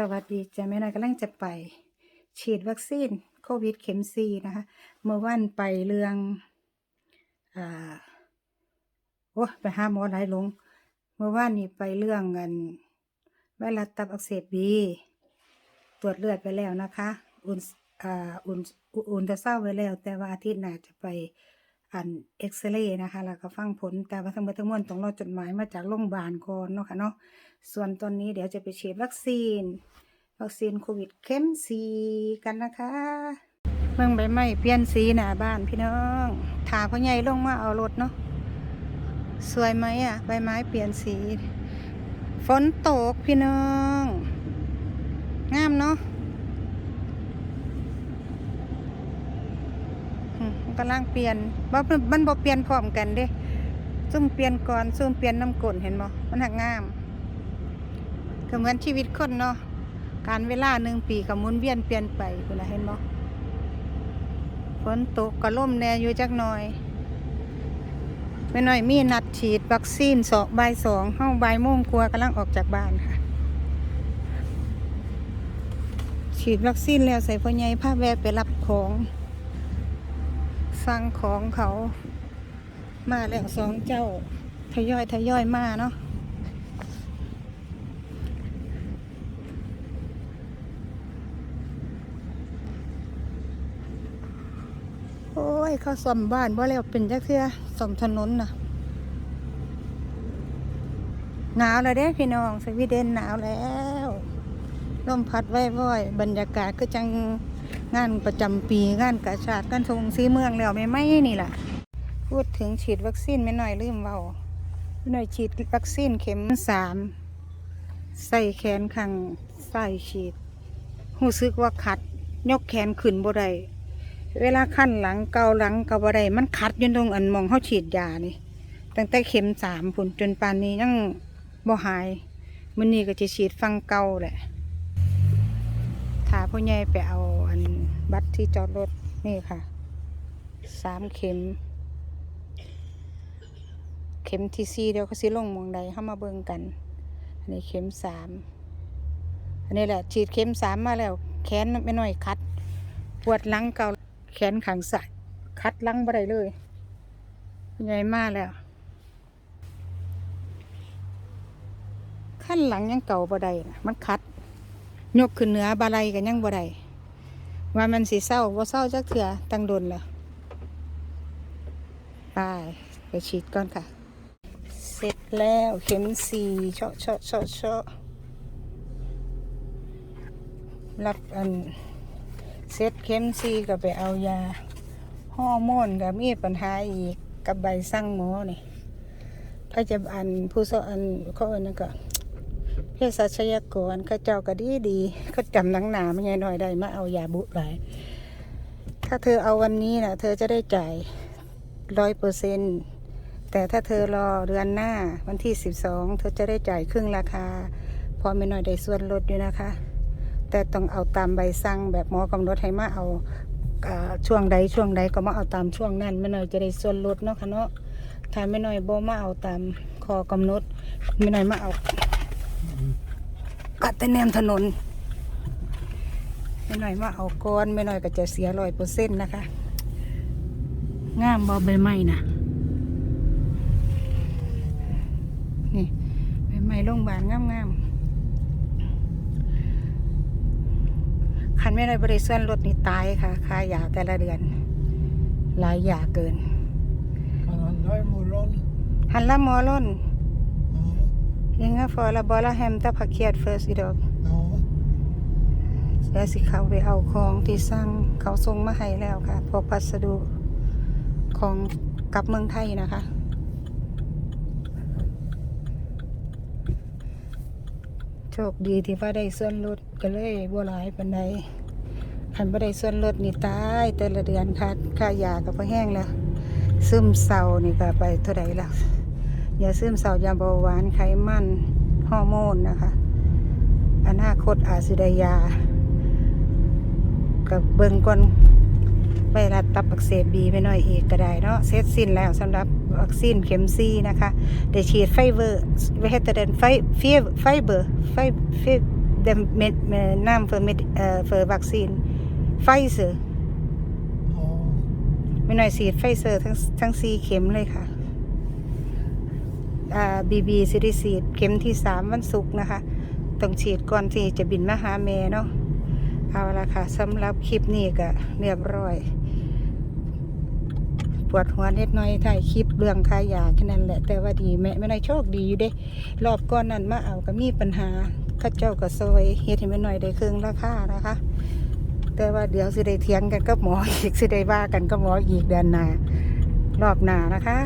สวัสดีจ้ะแม่น้อยกำลังจะไป ฉีดวัคซีนโควิดเข็มซีนะคะ เมื่อวันไปเรื่องอโอ้ไปห้าหมอหลายหลง เมื่อวานนี้ไปเรื่องเงินไวรัสตับอักเสบบีตรวจเลือดไปแล้วนะคะ อุ่นอ่าอุ่นอุ่นจะเศร้าไว้แล้ว แต่ว่าอาทิตย์หน้าจะไป อันเอ็กซเรย์นะคะแล้วก็ฟังผลแต่ว่าทั้งหมดทั้งมวลต้องรอจดหมายมาจากโรงพยาบาลก่อนเนาะค่ะเนาะส่วนตอนนี้เดี๋ยวจะไปฉีดวัคซีน วัคซีนโควิดเข็มสีกันนะคะ เมืองใบไม้เปลี่ยนสีหน้าบ้านพี่น้องถาพ่อใหญ่ลงมาเอารถเนาะสวยไหมอะใบไม้เปลี่ยนสี ฝนตกพี่น้อง งามเนาะ อืมมันกำลังเปลี่ยนบ่มันบ่เปลี่ยนพร้อมกันเด้ซุ่มเปลี่ยนก่อนซุ่มเปลี่ยนน้ำกลนเห็นบ่มันหักงาม ก็เหมือนชีวิตคนเนาะการเวลาหนึ่งปีก็หมุนเวียนเปลี่ยนไปคุณนะเห็นบ่ฝนตกก็ล่มแน่อยู่จักหน่อยไม่น้อยมีนัดฉีดวัคซีนสองบ่ายสองห้องบ่ายโมงกลัวกำลังออกจากบ้านค่ะ ฉีดวัคซีนแล้วใส่พ่อใหญ่ผ้าแวะไปรับของ สั่งของเขามาแล้วสองเจ้าทยอยทยอยมาเนาะโอ้ยเขาซ่อมบ้านบ่แล้วเป็นจักเทื่อซ่อมถนนน่ะหนาวแล้วเด้พี่น้องสวีเดนหนาวแล้วลมพัดไว้บ่อย บรรยากาศก็จัง งานประจำปีงานกาชาติกันทรงซีเมืองแล้วไม่ไม่นี่แหละพูดถึงฉีดวัคซีนไม่น้อยลืมเบาไม่น้อยฉีดวัคซีนเข็มสามใส่แขนข้างใส่ฉีดรู้สึกว่าขัด ยกแขนขึ้นบ่ได้เวลาขั้นหลังเกาหลังเกาบ่ได้มันคัดยืนตรงอันมองเขาฉีดยานี่ตั้งแต่เข็มสามผุนจนปานนี้ยังบ่หายมันนี้ก็จะฉีดฟังเกาแหละ ถ้าพ่อใหญ่ไปเอาอันบัตรที่จอดรถนี่ค่ะสามเข็ม เข็มที่สี่เดี๋ยวเขาสิลงมองใดเข้ามาเบิ่งกัน อันนี้เข็มสามอันนี้แหละ ฉีดเข็มสามมาแล้ว แขนไม่น้อยคัด ปวดหลังเก่าแขนขังสายคัดลังบ่ได้เลยใหญ่มากแล้ว ขั้นหลังยังเก่าบ่ได้มันคัด ยกขึ้นเหนือบาไหลกันยังบ่ได้ว่ามันสีเศร้าบ่เศร้าจักเถื่อตั้งโดนเละไปไปฉีดก่อนค่ะ เสร็จแล้วเข็มสี่เชาะเชาะเชาะเชาะรับอันเซตเข็มซีก็ไปเอายาฮอร์โมนก็มีปัญหาอีกกับใบสั่งหมอนี่ถ้าจะอันผู้สอนเขาอันนั้นก็ เภสัชยกรเขาเจ้าก็ดีดีเขาจำหนังหนาไม่ไงหน่อยได้มาเอายาบุหลายถ้าเธอเอาวันนี้นะเธอจะได้จ่ายร้อยเปอร์เซ็นแต่ถ้าเธอรอเดือนหน้าวันที่สิบสองเธอจะได้จ่ายครึ่งราคา พอไม่น้อยได้ส่วนลดอยู่นะคะ แต่ต้องเอาตามใบสั่งแบบหมอกำหนดให้มาเอาอช่วงใดช่วงใดก็มาเอาตามช่วงนั้นไม่น้อยจะได้ส่วนลดเนาะค่ะเนาะถ้าไม่น้อยบ่มาเอาตามข้อกำหนดไม่น้อยมาเอา กัดแต่แนมถนนไม่น้อยมาเอาก้อนไม่น้อยก็จะเสียร้อยเปอร์เซ็นต์นะคะ งามบ่ใบไม้นะนี่ใบไม้โรงพยาบาลงามๆคันไม่ได้บริส่วนรถนี่ตายค่ะค่ายาแต่ละเดือน หลายยาเกิน Kan han ta imorgon? หันละหมอล้น Ja. ยังไงฟอละบอละแฮมตะผักเคียดเฟิร์สอีดอก Ja. แล้วสิเขาไปเอาของที่สั่งเขาส่งมาให้แล้วค่ะพวกพัสดุของกลับเมืองไทยนะคะ โชคดีที่ว่าได้ส่วนลดก็เลยบัวหลายปันใดคันบ่ได้ส่วนลดนี่ตายแต่ละเดือนค่าค่ายาก็พอแห้งแล้วซึมเศร้านี่ก็ไปเท่าใดละ ยาซึมเศร้ายาเบาหวานไขมันฮอร์โมนนะคะ อนาคตอาจสิได้ยา กับเบิ่งก่อนไวรัสตับอักเสบบีไปหน่อยอีกก็ได้เนาะเสร็จสิ้นแล้วสำหรับวัคซีนเข็มซีนะคะได้ฉีดไฟเบอร์ไวเฮตเดนไฟเฟียไฟเบอร์ไฟเฟ dem med, med navn for, med, uh, for vaccin Pfizer Ja. ไม่หน่อยฉีดไฟเซอร์ทั้งทั้งสี่เข็มเลยค่ะอ่า บีบีสิริฉีดเข็มที่สามวันศุกร์นะคะ ต้องฉีดก่อนที่จะบินมาหาแม่เนาะเอาละค่ะสำหรับคลิปนี้ก็เรียบร้อย ปวดหัวนิดหน่อยถ่ายคลิปเรื่องขายยาแค่นั้นแหละ แต่ว่าดีแม่ไม่ได้โชคดีอยู่เด้ รอบก่อนนั้นมาเอาก็มีปัญหาข้าเจ้าก็ซอยเฮ็ดให้แม่หน่อยได้ครึ่งราคานะคะ แต่ว่าเดี๋ยวสิได้เถียงกันกับหมออีกสิได้ว่ากันกับหมออีกเดือนหน้ารอบหน้านะคะ